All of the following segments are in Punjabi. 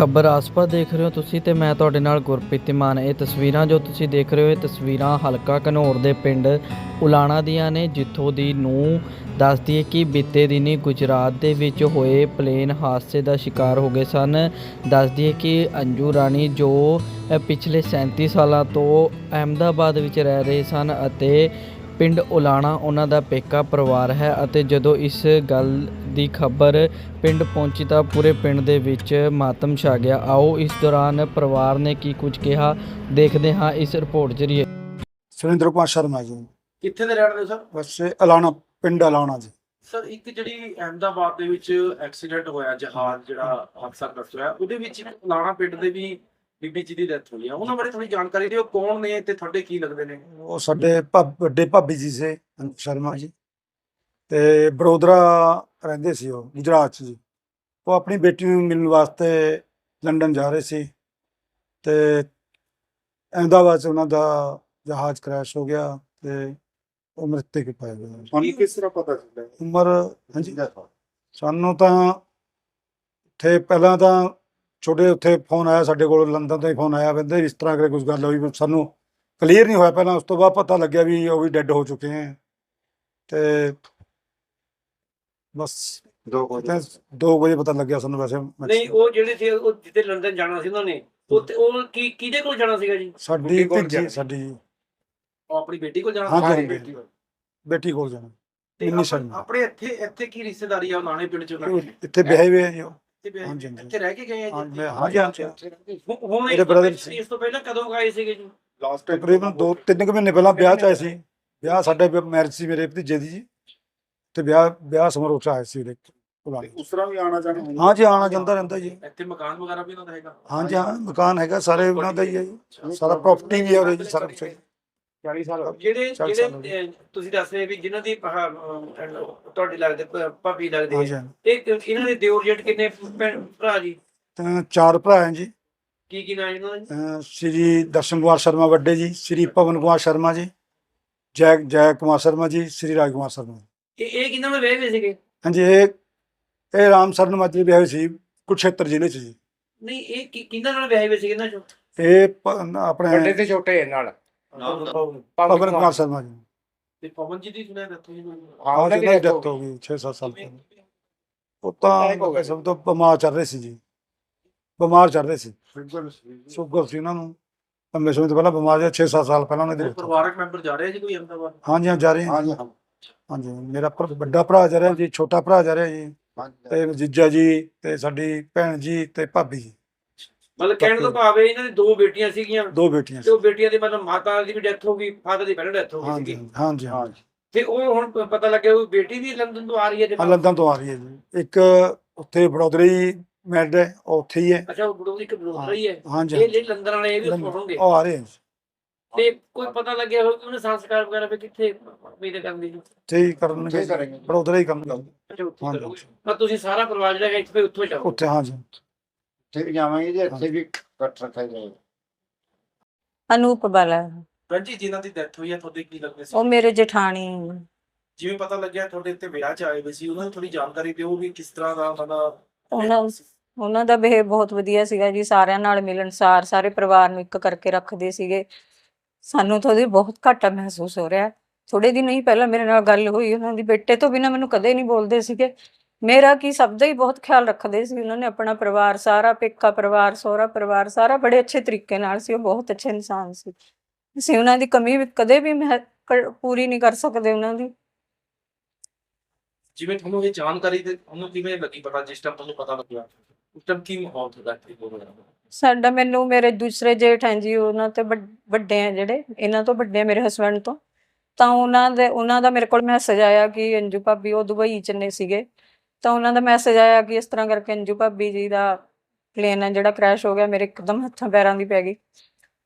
ਖਬਰ ਆਸਪਾ ਦੇਖ ਰਹੇ ਹੋ ਤੁਸੀਂ ਤੇ ਮੈਂ ਤੁਹਾਡੇ ਨਾਲ ਗੁਰਪ੍ਰੀਤ ਮਾਨ। ਇਹ ਤਸਵੀਰਾਂ ਜੋ ਤੁਸੀਂ ਦੇਖ ਰਹੇ ਹੋ, ਇਹ ਤਸਵੀਰਾਂ ਹਲਕਾ ਘਨੌਰ ਦੇ ਪਿੰਡ ਉਲਾਣਾ ਦੀਆਂ ਨੇ, ਜਿੱਥੋਂ ਦੀ ਨੂੰ ਦੱਸਦੀ ਹੈ ਕਿ ਬੀਤੇ ਦਿਨੀ ਗੁਜਰਾਤ ਦੇ ਵਿੱਚ ਹੋਏ ਪਲੇਨ ਹਾਦਸੇ ਦਾ ਸ਼ਿਕਾਰ ਹੋ ਗਏ ਸਨ। ਦੱਸਦੀ ਹੈ ਕਿ ਅੰਜੂ ਰਾਣੀ ਜੋ ਪਿਛਲੇ 37 ਸਾਲਾਂ ਤੋਂ ਅਹਿਮਦਾਬਾਦ ਵਿੱਚ ਰਹਿ ਰਹੇ ਸਨ ਅਤੇ ਪਿੰਡ ਉਲਾਣਾ ਉਹਨਾਂ ਦਾ ਪੇਕਾ ਪਰਿਵਾਰ ਹੈ ਅਤੇ ਜਦੋਂ ਇਸ ਗੱਲ ਦੀ ਖਬਰ ਪਿੰਡ ਪਹੁੰਚੀ ਤਾਂ ਪੂਰੇ ਪਿੰਡ ਦੇ ਵਿੱਚ ਮਾਤਮ ਛਾ ਗਿਆ। ਆਓ ਇਸ ਦੌਰਾਨ ਪਰਿਵਾਰ ਨੇ ਕੀ ਕੁਝ ਕਿਹਾ ਦੇਖਦੇ ਹਾਂ ਇਸ ਰਿਪੋਰਟ ਜਰੀਏ। ਸੁਰਿੰਦਰ ਕੁਮਾਰ ਸ਼ਰਮਾ ਜੀ। ਕਿੱਥੇ ਦੇ ਰਹਿਣ ਵਾਲੇ ਸਰ? ਬਸ ਅਲਾਣਾ ਪਿੰਡ ਅਲਾਣਾ ਜੀ। ਸਰ ਇੱਕ ਜਿਹੜੀ ਅਹਿਮਦਾਬਾਦ ਦੇ ਵਿੱਚ ਐਕਸੀਡੈਂਟ ਹੋਇਆ ਜਹਾਜ਼ ਜਿਹੜਾ ਹਾਦਸਾ ਗ੍ਰਸਤ ਹੋਇਆ ਉਹਦੇ ਵਿੱਚ ਇੱਕ ਲਾਣਾ ਪਿੰਡ ਦੇ ਵੀ ਬੀਬੀ ਜੀ ਦੀ ਡੈਥ ਹੋਈ ਆ। ਉਹਨਾਂ ਬਾਰੇ ਥੋੜੀ ਜਾਣਕਾਰੀ ਦਿਓ ਕੌਣ ਨੇ ਤੇ ਤੁਹਾਡੇ ਕੀ ਲੱਗਦੇ ਨੇ? ਉਹ ਸਾਡੇ ਵੱਡੇ ਭਾਬੀ ਜੀ ਸੇ ਸ਼ਰਮਾ ਜੀ। ਤੇ ਬੜੋਦਰਾ ਰਹਿੰਦੇ ਸੀ ਉਹ ਗੁਜਰਾਤ 'ਚ ਜੀ। ਉਹ ਆਪਣੀ ਬੇਟੀ ਨੂੰ ਮਿਲਣ ਵਾਸਤੇ ਲੰਡਨ ਜਾ ਰਹੇ ਸੀ ਤੇ ਅਹਿਮਦਾਬਾਦ 'ਚ ਉਹਨਾਂ ਦਾ ਜਹਾਜ਼ ਕ੍ਰੈਸ਼ ਹੋ ਗਿਆ ਤੇ ਉਹ ਮ੍ਰਿਤਕ ਪਾਇਆ ਗਿਆ। ਤੁਹਾਨੂੰ ਕਿਸ ਤਰ੍ਹਾਂ ਪਤਾ ਚੱਲਿਆ? ਉਮਰ ਹਾਂਜੀ। ਸਾਨੂੰ ਤਾਂ ਉੱਥੇ ਪਹਿਲਾਂ ਤਾਂ ਛੋਟੇ ਉੱਥੇ ਫੋਨ ਆਇਆ ਸਾਡੇ ਕੋਲ ਲੰਡਨ ਤੋਂ ਹੀ ਫੋਨ ਆਇਆ ਬੰਦੇ ਇਸ ਤਰ੍ਹਾਂ ਕਰੇ ਕੁਝ ਗੱਲ ਹੋਈ ਵੀ ਸਾਨੂੰ ਕਲੀਅਰ ਨਹੀਂ ਹੋਇਆ ਪਹਿਲਾਂ ਉਸ ਤੋਂ ਬਾਅਦ ਪਤਾ ਲੱਗਿਆ ਵੀ ਉਹ ਵੀ ਡੈੱਡ ਹੋ ਚੁੱਕੇ ਹੈ। ਤੇ ਬਸ ਦੋ ਕੁ ਤਾਂ ਦੋ ਵਜੇ ਪਤਾ ਲੱਗਿਆ ਸਾਨੂੰ ਵੈਸੇ ਨਹੀਂ ਉਹ ਜਿਹੜੇ ਸੀ ਉਹ ਜਿੱਥੇ ਲੰਡਨ ਜਾਣਾ ਸੀ ਉਹਨਾਂ ਨੇ ਉੱਥੇ ਉਹ ਕੀ ਕਿਹਦੇ ਕੋਲ ਜਾਣਾ ਸੀਗਾ ਜੀ ਸਾਡੀ ਜਾਣਾ। ਸਾਡੀ ਉਹ ਆਪਣੀ ਬੇਟੀ ਕੋਲ ਜਾਣਾ ਹਾਂ, ਸੀ? ਹਾਂ, ਬੇਟੀ ਕੋਲ। ਬੇਟੀ ਕੋਲ ਜਾਣਾ ਤੇ ਇੰਨੀ ਸ਼ਰਮਾ। ਆਪਣੇ ਇੱਥੇ ਇੱਥੇ ਕੀ ਰਿਸ਼ਤੇਦਾਰੀ ਆ ਨਾਣੇ ਪਿੰਡ ਚ ਉਹਨਾਂ ਉਹ ਦੀ? ਇੱਥੇ ਵਿਆਹੇ ਹੋਏ ਆ ਜੀ। ਇੱਥੇ ਹਾਂਜੀ, ਰਹਿ ਕੇ ਗਏ ਆ ਹਾਂ ਜੀ ਮੈਂ- ਹਾਂਜੀ ਹਾਂਜੀ ਹੁਣ- ਇਸ ਤੋਂ ਪਹਿਲਾਂ- ਸੀ। ਇਸ ਤੋਂ ਪਹਿਲਾਂ ਕਦੋਂ ਆਏ ਸੀਗੇ ਜੀ ਲਾਸਟ ਤਕਰੀਬਨ ਦੋ ਤਿੰਨ ਕੁ ਮਹੀਨੇ ਪਹਿਲਾਂ ਵਿਆਹ ਚ ਆਏ ਸੀ ਵਿਆਹ ਸਾਡੇ ਮੈਰਿਜ ਸੀ ਮੇਰੇ ਭਤੀਜੇ ਦੀ ਜੀ ਤੇ ਵਿਆਹ ਵਿਆਹ ਸਮਾਰੋਹ ਚ ਆਏ ਸੀ ਉਹਦੇ ਪੁਰਾਣੇ ਉਸ ਤਰ੍ਹਾਂ ਵੀ ਆਣਾ ਜਾਣਾ ਹੁੰਦਾ। ਹਾਂ ਜੀ ਆਣਾ ਜਾਂਦਾ ਰਹਿੰਦਾ ਜੀ। ਇੱਥੇ ਮਕਾਨ ਵਗੈਰਾ ਵੀ ਉਹਨਾਂ ਦਾ ਹੈਗਾ? ਹਾਂ ਜੀ ਹਾਂ ਮਕਾਨ ਹੈਗਾ ਸਾਰੇ ਉਹਨਾਂ ਦਾ ਹੀ ਹੈ ਜੀ। ਸਾਰਾ ਪ੍ਰਾਪਰਟੀ ਵੀ ਹੈ ਜੀ ਸਾਰਾ ਹੈ। 40 ਸਾਲ। ਜਿਹੜੇ ਜਿਹੜੇ ਤੁਸੀਂ ਦੱਸ ਰਹੇ ਵੀ ਜਿਨ੍ਹਾਂ ਦੀ ਤੁਹਾਡੀ ਲੱਗਦੇ ਭਾਬੀ ਲੱਗਦੇ। ਤੇ ਇਹਨਾਂ ਦੇ ਦਿਓਰ ਜੇਠ ਕਿੰਨੇ ਭਰਾ ਜੀ? ਤੇ ਚਾਰ ਭਰਾ ਹੈ ਜੀ। ਕੀ ਕੀ ਨਾਂ ਇਹਨਾਂ ਦੇ ਸ਼੍ਰੀ ਦਰਸ਼ਨ ਕੁਮਾਰ ਸ਼ਰਮਾ ਵੱਡੇ ਜੀ ਸ਼੍ਰੀ ਪਵਨ ਕੁਮਾਰ ਸ਼ਰਮਾ ਜੀ ਜੈ ਜੈ ਕੁਮਾਰ ਸ਼ਰਮਾ ਜੀ ਸ਼੍ਰੀ ਰਾਜ ਕੁਮਾਰ ਸ਼ਰਮਾ ਇਹ ਇਹ ਕਿੰਨਾਂ ਨਾਲ ਵਿਆਹੇ ਹੋਏ ਸੀਗੇ? ਹਾਂਜੀ ਇਹ ਇਹ ਰਾਮ ਸਰਨ ਮਾਜਰੀ ਵਿਆਹ ਹੋਈ ਸੀ ਕੁਰੂਕਸ਼ੇਤਰ ਜ਼ਿਲ੍ਹੇ ਚ ਜੀ। ਨਹੀਂ ਇਹ ਕੀ- ਕਿਹਨਾਂ ਨਾਲ ਵਿਆਹੇ ਹੋਏ ਸੀਗੇ ਇਹਨਾਂ ਚੋਂ? ਇਹ ਪ- ਵੱਡੇ ਆਪਣੇ ਤੇ ਛੋਟੇ ਨਾਲ। ਦੱਸੋ। ਪਵਨ। ਕੁਮਾਰ ਸ਼ਰਮਾ ਜੀ। ਤੇ ਪਵਨ ਜੀ ਦੀ ਸੁਣਿਆ ਦਿੱਤੀ ਜੀ ਹਾਂ ਉਹਨਾਂ ਜੀ ਦੀ ਡੈਥ death ਹੋ ਗਈ 6-7 ਸਾਲ ਪਹਿਲਾਂ। ਉਹ ਤਾਂ Attack ਹੋ ਗਿਆ? ਸਭ ਤੋਂ ਬਿਮਾਰ ਚੱਲ ਰਹੇ ਸੀ ਜੀ। ਬਿਮਾਰ ਚੱਲ ਰਹੇ ਸੀ। ਬਿਲਕੁਲ ਸੀ। ਸ਼ੂਗਰ ਸੀ ਉਹਨਾਂ ਨੂੰ। ਲੰਬੇ ਸਮੇਂ ਤੋਂ ਪਹਿਲਾਂ ਬਿਮਾਰ ਸੀ 6-7 ਸਾਲ ਪਹਿਲਾਂ ਉਹਨਾਂ ਦੀ ਹੋਰ death ਹੋ ਗਈ। ਪਰਿਵਾਰਕ ਮੈਂਬਰ ਜਾ ਰਹੇ ਜੀ ਕੋਈ ਅਹਿਮਦਾਬਾਦ? ਹਾਂਜੀ ਹਾਂ ਜਾ ਰਹੇ ਹਾਂ ਹਾਂ। ਜੀ। ਜੀ। ਹਾਂਜੀ ਮੇਰਾ ਭਰਾ- ਵੱਡਾ ਭਰਾ ਜਾ ਰਿਹਾ ਜੀ ਛੋਟਾ ਭਰਾ ਜਾ ਰਿਹਾ ਜੀ। ਜੀ। ਤੇ ਜੀਜਾ ਜੀ ਤੇ ਸਾਡੀ ਭੈਣ ਜੀ ਤੇ ਭਾਬੀ ਜੀ। ਮਤਲਬ ਕਹਿਣ ਤੋਂ ਭਾਵ ਇਹ ਇਹਨਾਂ ਦੀ ਦੋ ਬੇਟੀਆਂ ਸੀਗੀਆਂ। ਦੋ ਬੇਟੀਆਂ ਤੇ ਸੀ ਉਹ ਬੇਟੀਆਂ ਦੀ ਮਤਲਬ ਮਾਤਾ ਦੀ ਵੀ ਡੈਥ ਹੋ ਗਈ ਫਾਦਰ ਦੀ ਪਹਿਲਾਂ ਡੈਥ ਹੋ ਗਈ ਹਾਂਜੀ ਸੀਗੀ। ਹਾਂਜੀ ਹਾਂ ਹਾਂ ਜੀ। ਤੇ ਉਹ ਹੁਣ ਪ- ਪਤਾ ਲੱਗਿਆ ਉਹ ਬੇਟੀ ਵੀ ਲੰਡਨ ਤੋਂ ਆ ਰਹੀ ਹੈ ਹਾਂ ਜਨਾਬ ਲੰਡਨ ਤੋਂ ਆ ਰਹੀ ਹੈ ਜੀ। ਇੱਕ ਉੱਥੇ ਵਡੋਦਰੇ ਹੀ ਮੈਰਿਡ ਹੈ ਉਹ ਉੱਥੇ ਹੀ ਹੈ। ਅੱਛਾ ਉਹ ਬੜੋਦੀ ਇੱਕ ਬੜੋਦਰਾ ਹੀ ਹੈ। ਹਾਂਜੀ ਇਹ ਲੰਡਨ ਵਾਲੇ ਇਹ ਵੀ ਉੱਥੋਂ ਲੰਡਨ- ਹੋਣਗੇ ਉਹ ਆ ਰਹੇ ਹੈ ਜੀ। ਤੇ ਕੋਈ ਪਤਾ ਲੱਗਿਆ ਹੋ ਕਿ ਉਹਨੇ ਸੰਸਕਾਰ ਵਗੈਰਾ ਵੀ ਕਿੱਥੇ ਉਮੀਦ ਕਰਦੀ ਜੀ ਉੱਥੇ ਹੀ ਕਰਨਗੇ। ਵਡੋਦਰੇ ਹੀ ਕਰਨਗੇ। ਅੱਛਾ ਉੱਥੇ ਹਾਂਜੀ। ਕਰੋਗੇ। ਪਰ ਤੁਸੀਂ ਸਾਰਾ ਪਰਿਵਾਰ ਜਿਹੜਾ ਹੈ ਇੱਥੇ ਉੱਥੋਂ ਜਾਓ ਉੱਥੇ ਹਾਂਜੀ ਉੱਥੇ ਵੀ ਜਾਵਾਂਗੇ ਜੀ ਇੱਥੇ ਵੀ ਕੱਟ ਰੱਖਿਆ ਜਾਏਗਾ ਅਨੂਪ ਬਾਲਾ। ਰਣਜੀ ਜਿਨ੍ਹਾਂ ਦੀ ਡੈਥ ਹੋਈ ਹੈ ਤੁਹਾਡੇ ਕੀ ਲੱਗਦੇ ਸੀ? ਉਹ ਮੇਰੇ ਜਠਾਣੀ। ਜਿਵੇਂ ਪਤਾ ਲੱਗਿਆ ਤੁਹਾਡੇ ਇੱਥੇ ਵਿਆਹ ਚ ਆਏ ਹੋਏ ਸੀ ਉਹਨਾਂ ਨੂੰ ਥੋੜੀ ਜਾਣਕਾਰੀ ਦਿਓ ਵੀ ਕਿਸ ਤਰ੍ਹਾਂ ਦਾ ਉਹਨਾਂ ਦਾ ਉਹਨਾਂ ਉਹਨਾਂ ਦਾ ਬਿਹੇਵ ਬਹੁਤ ਵਧੀਆ ਸੀਗਾ ਜੀ ਸਾਰਿਆਂ ਨਾਲ ਮਿਲਣਸਾਰ ਸਾਰੇ ਪਰਿਵਾਰ ਨੂੰ ਇੱਕ ਕਰਕੇ ਰੱਖਦੇ ਸੀਗੇ। ਸਾਨੂੰ ਤਾਂ ਉਹਦੀ ਬਹੁਤ ਘਾਟਾ ਮਹਿਸੂਸ ਹੋ ਰਿਹਾ ਥੋੜੇ ਦਿਨ ਹੀ ਪਹਿਲਾਂ ਮੇਰੇ ਨਾਲ ਗੱਲ ਹੋਈ, ਉਹਨਾਂ ਦੀ ਬੇਟੇ ਤੋਂ ਬਿਨਾ ਮੈਨੂੰ ਕਦੇ ਨਹੀਂ ਬੋਲਦੇ ਸੀਗੇ। ਮੇਰਾ ਕੀ ਸਭ ਦਾ ਹੀ ਬਹੁਤ ਖਿਆਲ ਰੱਖਦੇ ਸੀ, ਉਹਨਾਂ ਨੇ ਆਪਣਾ ਪਰਿਵਾਰ ਸਾਰਾ, ਪੇਕਾ ਪਰਿਵਾਰ, ਸਹੁਰਾ ਪਰਿਵਾਰ ਸਾਰਾ ਬੜੇ ਅੱਛੇ ਤਰੀਕੇ ਨਾਲ ਸੀ, ਉਹ ਬਹੁਤ ਅੱਛੇ ਇਨਸਾਨ ਸੀ। ਅਸੀਂ ਉਹਨਾਂ ਦੀ ਕਮੀ ਵੀ ਕਦੇ ਵੀ ਮਹਿ- ਕ- ਪੂਰੀ ਨਹੀਂ ਕਰ ਸਕਦੇ ਉਹਨਾਂ ਦੀ। ਜਿਵੇਂ ਤੁਹਾਨੂੰ ਇਹ ਜਾਣਕਾਰੀ ਤੇ ਉਹਨੂੰ ਕਿਵੇਂ ਲੱਗੀ ਪਤਾ, ਜਿਸ ਟਾਈਮ ਤੁਹਾਨੂੰ ਪਤਾ ਲੱਗਿਆ? ਉਸ ਟਾਈਮ ਕੀ ਮਾਹੌਲ ਹੁੰਦਾ ਇੱਥੇ? ਲੋਕਾਂ ਦਾ ਸਾਡਾ ਮੈਨੂੰ ਮੇਰੇ ਦੂਸਰੇ ਜੇਠ ਹੈ ਜੀ, ਉਹਨਾਂ ਤੇ ਵੱਡ- ਵੱਡੇ ਆ ਜਿਹੜੇ, ਇਹਨਾਂ ਤੋਂ ਵੱਡੇ ਆ ਮੇਰੇ ਹਸਬੰਡ ਤੋਂ। ਤਾਂ ਉਹਨਾਂ ਦੇ, ਉਹਨਾਂ ਦਾ ਮੇਰੇ ਕੋਲ ਮੈਸੇਜ ਆਇਆ ਕਿ ਅੰਜੂ ਭਾਬੀ ਉਹ ਦੁਬਈ ਚ ਨੇ ਸੀਗੇ। ਤਾਂ ਉਹਨਾਂ ਦਾ ਮੈਸੇਜ ਆਇਆ ਕਿ ਇਸ ਤਰ੍ਹਾਂ ਕਰਕੇ ਅੰਜੂ ਭਾਬੀ ਜੀ ਦਾ ਪਲੇਨ ਹੈ ਜਿਹੜਾ ਕ੍ਰੈਸ਼ ਹੋ ਗਿਆ, ਮੇਰੇ ਇੱਕਦਮ ਹੱਥਾਂ ਪੈਰਾਂ ਦੀ ਪੈ ਗਈ।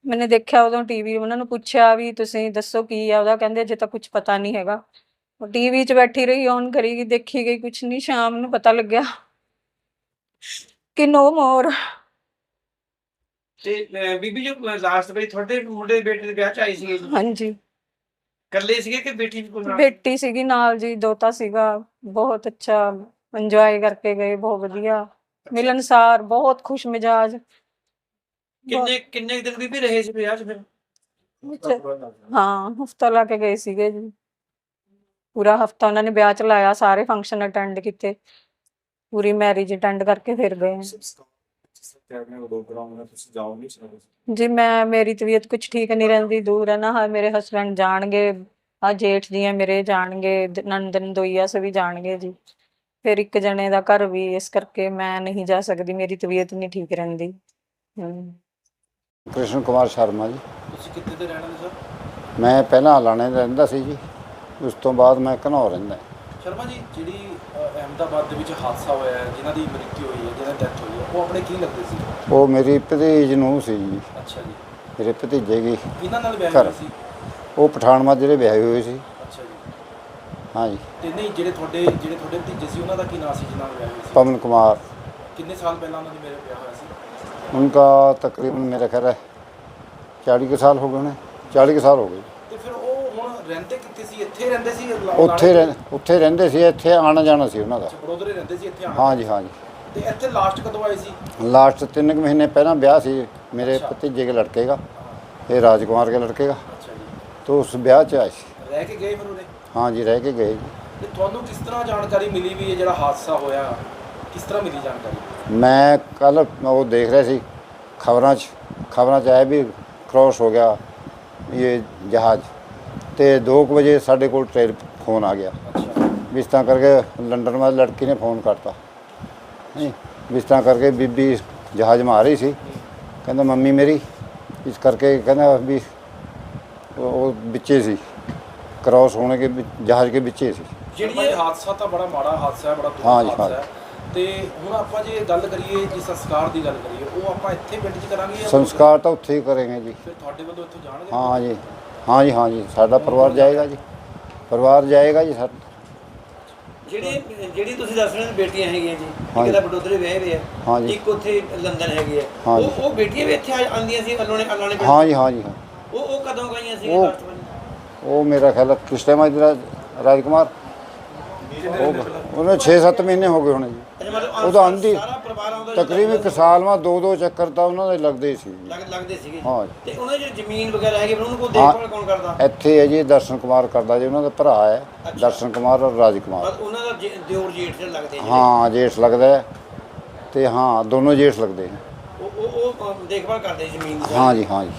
ਮੈਨੇ ਦੇਖਿਆ ਉਦੋਂ ਟੀਵੀ ਉਹਨਾਂ ਨੂੰ ਪੁੱਛਿਆ ਵੀ ਤੁਸੀਂ ਦੱਸੋ ਕੀ ਆ, ਉਹਦਾ ਕਹਿੰਦੇ ਅਜੇ ਤਾਂ ਕੁਝ ਪਤਾ ਨਹੀਂ ਹੈਗਾ। ਉਹ ਟੀਵੀ 'ਚ ਬੈਠੀ ਰਹੀ ਔਨ ਕਰੀ ਗਈ ਦੇਖੀ ਗਈ ਕੁਝ ਨਹੀਂ ਸ਼ਾਮ ਨੂੰ ਪਤਾ ਲੱਗਿਆ ਕਿ ਨੋ ਮੋਰ ਤੇ ਬੀਬੀ ਜੋ ਲਾਸਟ ਵਾਰੀ ਤੁਹਾਡੇ ਮੁੰਡੇ ਬੇਟੇ ਦੇ ਵਿਆਹ ਚ ਆਈ ਜੀ? ਹਾਂਜੀ। ਇਕੱਲੇ ਸੀਗੇ ਕਿ ਬੇਟੀ ਵੀ ਕੋਈ ਨਾਲ? ਬੇਟੀ ਸੀਗੀ ਨਾਲ ਜੀ ਦੋਤਾ ਸੀਗਾ। ਬਹੁਤ ਅੱਛਾ ਇੰਜੋਏ ਕਰਕੇ ਗਏ ਬਹੁਤ ਵਧੀਆ। ਮਿਲਨਸਾਰ ਬਹੁਤ ਖੁਸ਼ ਮਿਜਾਜ। ਕਿੰਨੇ ਕਿੰਨੇ ਦਿਨ ਬੀਬੀ ਰਹੇ ਸੀ ਵਿਆਹ 'ਚ ਫਿਰ? ਹਾਂ ਹਫਤਾ ਲਾ ਕੇ ਗਏ ਸੀਗੇ ਜੀ। ਪੂਰਾ ਹਫਤਾ ਉਹਨਾਂ ਨੇ ਵਿਆਹ ਚ ਲਾਇਆ ਸਾਰੇ ਫੰਕਸ਼ਨ ਅਟੈਂਡ ਕੀਤੇ। ਪੂਰੀ ਮੈਰਿਜ ਅਟੈਂਡ ਕਰਕੇ ਫਿਰ ਗਏ। ਜੀ ਮੈਂ ਮੇਰੀ ਤਬੀਅਤ ਕੁਝ ਠੀਕ ਨਹੀਂ ਰਹਿੰਦੀ ਦੂਰ ਹੈ ਨਾ ਹਾਂ ਮੇਰੇ ਹਸਬੰਡ ਜਾਣਗੇ ਆ ਜੇਠ ਜੀ ਆ ਮੇਰੇ ਜਾਣਗੇ ਦ- ਨੰਦਨ ਦੋਈਆ ਸੇ ਵੀ ਜਾਣਗੇ ਜੀ। ਫਿਰ ਇੱਕ ਜਣੇ ਦਾ ਘਰ ਵੀ ਇਸ ਕਰਕੇ ਮੈਂ ਨਹੀਂ ਜਾ ਸਕਦੀ ਮੇਰੀ ਤਬੀਅਤ ਨਹੀਂ ਠੀਕ ਰਹਿੰਦੀ। ਹਮ। ਕ੍ਰਿਸ਼ਨ ਕੁਮਾਰ ਸ਼ਰਮਾ ਜੀ। ਤੁਸੀਂ ਕਿੱਥੇ ਦੇ ਰਹਿਣ ਸਰ? ਮੈਂ ਪਹਿਲਾਂ ਲਾਣੇ ਰਹਿੰਦਾ ਸੀ ਜੀ ਉਸ ਤੋਂ ਬਾਅਦ ਮੈਂ ਘਨੌਰ ਰਹਿੰਦਾ। ਸ਼ਰਮਾ ਜੀ ਜਿਹੜੀ ਅ, ਅਹਿਮਦਾਬਾਦ ਦੇ ਵਿੱਚ ਹਾਦਸਾ ਹੋਇਆ ਹੈ ਜਿਨ੍ਹਾਂ ਦੀ ਮ੍ਰਿਤੂ ਹੋਈ ਹੈ ਜਿਹਨਾਂ ਦੀ ਡੈਥ ਹੋਈ ਹੈ ਉਹ ਆਪਣੇ ਕੀ ਲੱਗਦੇ ਸੀ ਉਹ ਮੇਰੀ ਭਤੀਜ ਨੂੰ ਸੀ ਜੀ ਅੱਛਾ ਜੀ ਮੇਰੇ ਭਤੀਜੇ ਦੀ ਕਿਹਨਾਂ ਨਾਲ ਵਿਆਹ ਘਰ। ਹੋਇਆ ਸੀ ਉਹ ਪਠਾਨ ਮਾਜਰੇ ਵਿਆਹੇ ਹੋਏ ਸੀ ਅੱਛਾ ਜੀ ਹਾਂਜੀ ਤੇ ਨਹੀਂ ਜਿਹੜੇ ਤੁਹਾਡੇ ਜਿਹੜੇ ਤੁਹਾਡੇ ਭਤੀਜੇ ਸੀ ਉਹਨਾਂ ਦਾ ਕੀ ਨਾਮ ਸੀ ਜਿਨ੍ਹਾਂ ਨਾਲ ਵਿਆਹ ਹੋਇਆ ਸੀ ਪਵਨ ਕੁਮਾਰ ਕਿੰਨੇ ਸਾਲ ਪਹਿਲਾਂ ਉਹਨਾਂ ਦੀ ਮੇਰੇ ਵਿਆਹ ਹੋਇਆ ਸੀ उनका तकरीबन मेरा ख्याल है चालीस के साल हो गए ने ਚਾਲੀ ਕੁ ਸਾਲ ਹੋ ਗਏ ਤੇ ਫਿਰ ਉਹ ਹੁਣ ਰਹਿੰਦੇ ਰਹਿੰਦੇ ਉੱਥੇ ਰਹਿੰਦੇ ਸੀ ਇੱਥੇ ਆਣਾ ਜਾਣਾ ਸੀ ਉਹਨਾਂ ਦਾ। ਹਾਂਜੀ ਹਾਂਜੀ। ਲਾਸਟ ਕਦੋਂ ਆਏ ਸੀ? ਲਾਸਟ 3 ਮਹੀਨੇ ਪਹਿਲਾਂ ਵਿਆਹ ਸੀ ਮੇਰੇ ਭਤੀਜੇ ਦੇ ਲੜਕੇ ਦਾ ਇਹ ਰਾਜਕੁਮਾਰ ਦੇ ਲੜਕੇ ਦਾ। ਅੱਛਾ ਉਸ ਵਿਆਹ 'ਚ ਆਏ ਸੀ। ਰਹਿ ਕੇ ਗਏ ਫਿਰ ਉਹਨੇ? ਹਾਂਜੀ ਰਹਿ ਕੇ ਗਏ। ਜੀ। ਤੇ ਤੁਹਾਨੂੰ ਕਿਸ ਤਰ੍ਹਾਂ ਜਾਣਕਾਰੀ ਮਿਲੀ ਵੀ ਇਹ ਜਿਹੜਾ ਹਾਦਸਾ ਹੋਇਆ? ਕਿਸ ਤਰ੍ਹਾਂ ਮਿਲੀ ਜਾਣਕਾਰੀ? ਮੈਂ ਕੱਲ ਉਹ ਦੇਖ ਰਿਹਾ ਸੀ ਖਬਰਾਂ 'ਚ। ਖਬਰਾਂ 'ਚ ਆਇਆ ਵੀ ਕ੍ਰੋਸ ਹੋ ਗਿਆ ਇਹ ਜਹਾਜ਼। ਤੇ 2 ਵਜੇ ਸਾਡੇ ਕੋਲ ਟ੍ਰੇਨ ਫੋਨ ਆ ਗਿਆ। ਅੱਛਾ। ਵੀ ਇਸ ਤਰ੍ਹਾਂ ਕਰਕੇ ਲੰਡਨ ਵਾਲੀ ਲੜਕੀ ਨੇ ਫੋਨ ਕਰਤਾ। ਨਹੀਂ ਵੀ ਇਸ ਤਰ੍ਹਾਂ ਕਰਕੇ ਬੀਬੀ ਜਹਾਜ਼ ਮਾ ਰਹੀ ਸੀ। ਕਹਿੰਦਾ ਮੰਮੀ ਮੇਰੀ। ਇਸ ਕਰਕੇ ਕਹਿੰਦਾ ਵੀ ਉਹ ਵਿੱਚੇ ਸੀ। ਕ੍ਰੋਸ ਹੋਣੇ ਕੇ ਜਹਾਜ਼ ਕੇ ਵਿੱਚੇ ਸੀ। ਜਿਹੜੀ ਇਹ ਹਾਦਸਾ ਤਾਂ ਬੜਾ ਮਾੜਾ ਹਾਦਸਾ ਹੈ ਬੜਾ ਦੁਖਦ ਹਾਂ ਜੀ, ਹਾਦਸਾ ਹੈ। ਤੇ ਹੁਣ ਆਪਾਂ ਜੇ ਗੱਲ ਕਰੀਏ ਜੇ ਸੰਸਕਾਰ ਦੀ ਗੱਲ ਕਰੀਏ ਉਹ ਆਪਾਂ ਇੱਥੇ ਪਿੰਡ 'ਚ ਕਰਾਂਗੇ ਸੰਸਕਾਰ ਤਾਂ ਉੱਥੇ ਹੀ ਕਰਾਂਗੇ ਜੀ। ਫਿਰ ਤੁਹਾਡੇ ਵੱਲੋਂ ਇੱਥੋਂ ਜਾਣਗੇ? ਹਾਂ ਜੀ। ਹਾਂ ਜੀ ਹਾਂ ਜੀ ਸਾਡਾ ਪਰਿਵਾਰ ਜਾਏਗਾ ਜੀ ਪਰਿਵਾਰ ਜਾਏਗਾ ਜੀ ਸਾਡਾ ਜਿਹੜੀ ਜਿਹੜੀ ਤੁਸੀਂ ਦੱਸ ਰਹੇ ਹੋ ਬੇਟੀਆਂ ਹੈਗੀਆਂ ਜੀ ਇੱਕ ਹਾਂਜੀ। ਤਾਂ ਬਡੋਦਰੇ ਵਿਆਹੇ ਹੋਏ ਆ ਹਾਂਜੀ। ਇੱਕ ਉੱਥੇ ਲੰਡਨ ਹੈਗੀ ਆ ਹਾਂਜੀ। ਉਹ ਉਹ ਬੇਟੀਆਂ ਵੀ ਇੱਥੇ ਆ- ਆਉਂਦੀਆਂ ਸੀ ਅੱਲੋਣੇ ਅੱਲੋਣੇ ਪਿੰਡ ਹਾਂ ਜੀ ਹਾਂ ਜੀ ਹਾਂ। ਉਹ ਉਹ ਕਦੋਂ ਗਈਆਂ ਸੀ ਉਹ- ਲਾਸਟ ਵਾਰੀ ਉਹ ਮੇਰਾ ਖਿਆਲ ਹੈ ਕਿਸ ਟਾਈਮ ਅੱਜ ਰਾਜ ਰਾਜਕੁਮਾਰ ਉਹ ਉਹਨੇ 6-7 ਮਹੀਨੇ ਹੋ ਗਏ ਹੋਣੇ ਜੀ ਅੱਛਾ ਮਤਲਬ ਉਹ ਤਾਂ ਆਉਂਦੀ ਸਾਰਾ ਪਰਿਵਾਰ ਆਉਂਦਾ ਸੀ, ਤਕਰੀਬਨ ਇੱਕ ਸਾਲ ਮਾ ਦੋ ਦੋ ਚੱਕਰ ਤਾਂ ਉਹਨਾਂ ਦੇ ਲੱਗਦੇ ਸੀ। ਜੀ। ਲੱਗ- ਲੱਗਦੇ ਸੀਗੇ। ਹਾਂ। ਜੀ। ਤੇ ਉਹਨਾਂ ਦੀ ਜਿਹੜੀ ਜ਼ਮੀਨ ਵਗੈਰਾ ਹੈਗੀ ਫਿਰ ਉਹਨੂੰ ਕੋਈ। ਦੇਖਭਾਲ ਕੌਣ ਕਰਦਾ? ਇੱਥੇ ਹੈ ਜੀ ਦਰਸ਼ਨ ਕੁਮਾਰ ਕਰਦਾ ਜੀ ਉਹਨਾਂ ਦਾ ਭਰਾ ਹੈ। ਦਰਸ਼ਨ ਕੁਮਾਰ ਔਰ ਰਾਜ ਕੁਮਾਰ। ਬਸ ਉਹਨਾਂ ਦਾ ਜੇ- ਦਿਓਰ ਜੇਠ ਜਿਹੜੇ ਲੱਗਦੇ ਜਿਹੜੇ, ਹਾਂ ਜੇਠ ਲੱਗਦਾ ਹੈ। ਤੇ ਹਾਂ ਦੋਨੋਂ ਜੇਠ ਲੱਗਦੇ ਨੇ। ਉਹ ਉਹ ਦੇਖਭਾਲ ਕਰਦੇ ਜ਼ਮੀਨ ਦੀ। ਹਾਂ ਜੀ ਹਾਂ ਜੀ।